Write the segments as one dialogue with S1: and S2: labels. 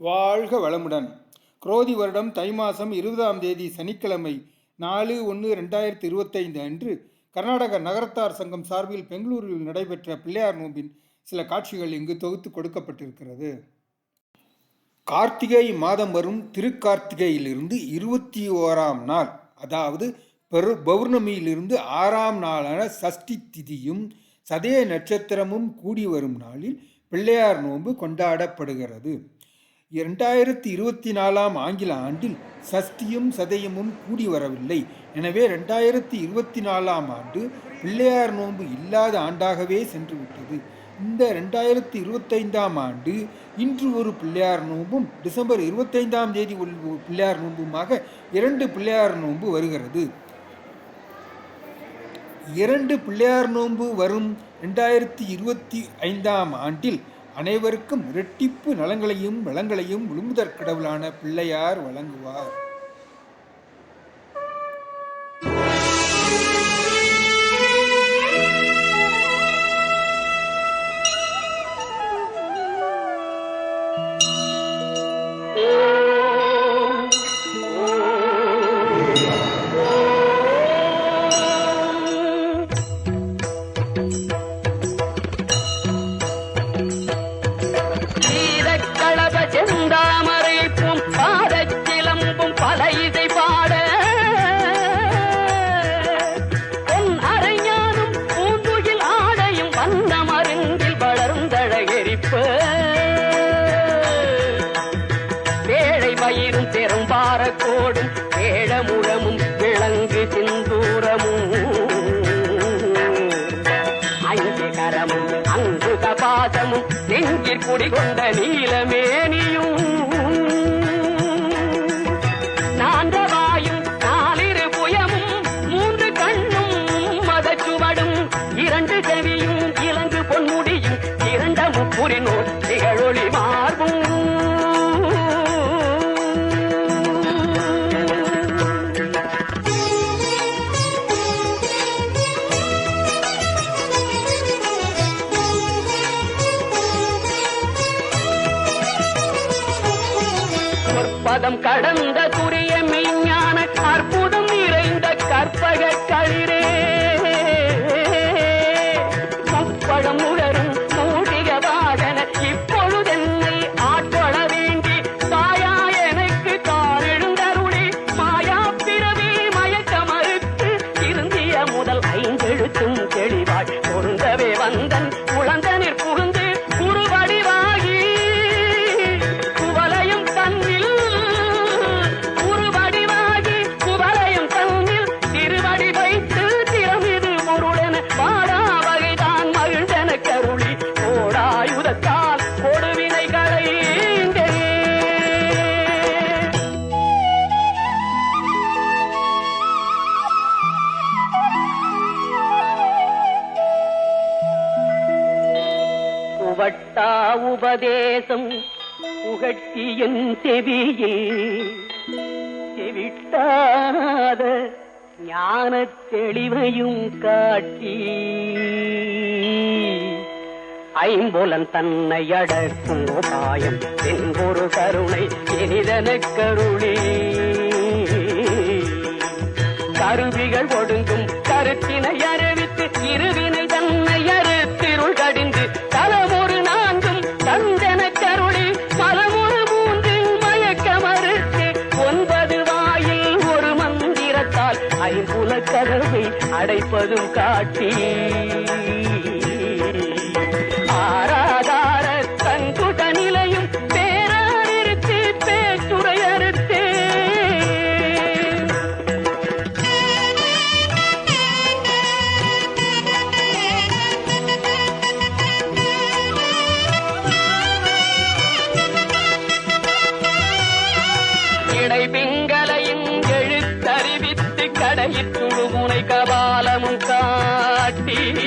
S1: வாழ்க வளமுடன். குரோதி வருடம் தை மாதம் இருபதாம் தேதி சனிக்கிழமை நாலு ஒன்று ரெண்டாயிரத்தி இருபத்தைந்து அன்று கர்நாடக நகரத்தார் சங்கம் சார்பில் பெங்களூரில் நடைபெற்ற பிள்ளையார் நோம்பின் சில காட்சிகள் இங்கு தொகுத்து கொடுக்கப்பட்டிருக்கிறது. கார்த்திகை மாதம் வரும் திருக்கார்த்திகையிலிருந்து இருபத்தி ஓராம் நாள் அதாவது பெரு பௌர்ணமியிலிருந்து ஆறாம் நாளான சஷ்டி திதியும் சதய நட்சத்திரமும் கூடி வரும் நாளில் பிள்ளையார் நோன்பு கொண்டாடப்படுகிறது. இரண்டாயிரத்தி இருபத்தி நாலாம் ஆங்கில ஆண்டில் சஷ்டியும் சதயமும் கூடி வரவில்லை. எனவே ரெண்டாயிரத்தி இருபத்தி நாலாம் ஆண்டு பிள்ளையார் நோன்பு இல்லாத ஆண்டாகவே சென்று விட்டது இந்த ரெண்டாயிரத்தி இருபத்தைந்தாம் ஆண்டு இன்று ஒரு பிள்ளையார் நோன்பும் டிசம்பர் இருபத்தைந்தாம் தேதி ஒரு பிள்ளையார் நோன்புமாக இரண்டு பிள்ளையார் நோன்பு வருகிறது. இரண்டு பிள்ளையார் நோன்பு வரும் ரெண்டாயிரத்தி இருபத்தி ஐந்தாம் ஆண்டில் அனைவருக்கும் இரட்டிப்பு நலங்களையும் வளங்களையும் விழுமுதற் கடவுளான பிள்ளையார் வழங்குவார்.
S2: 我的口袋里嘞。உபதேசம் புகட்டியன் செவியில் செவிட்டாத ஞான தெளிவையும் காட்டி ஐம்புலன் தன்னை அடக்கும் உபாயம் என்பொரு கருணை இனிதன கருளி. கருவிகள் ஒடுங்கும் கருத்தினை அறிவித்து இருவின அடைப்பதும் காட்டி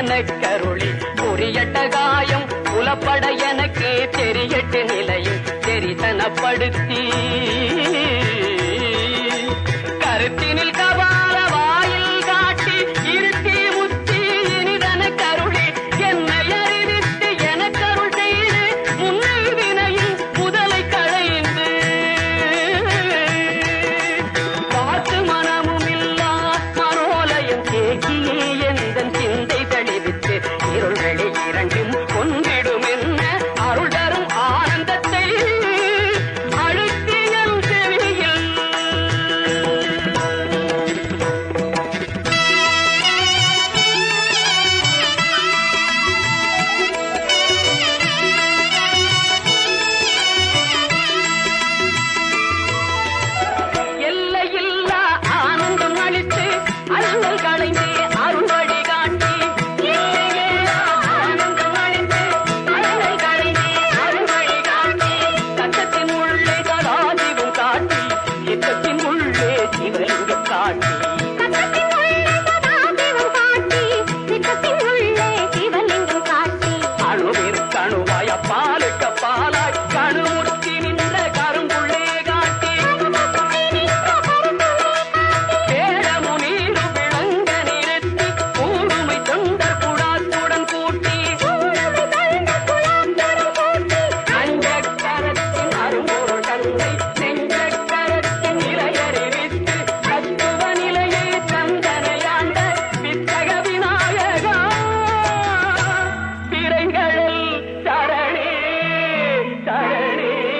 S2: எனக்கருளி புரியட்ட காயம் புலப்பட எனக்கு தெரியட்டு நிலையும் தெரிசனப்படுத்தி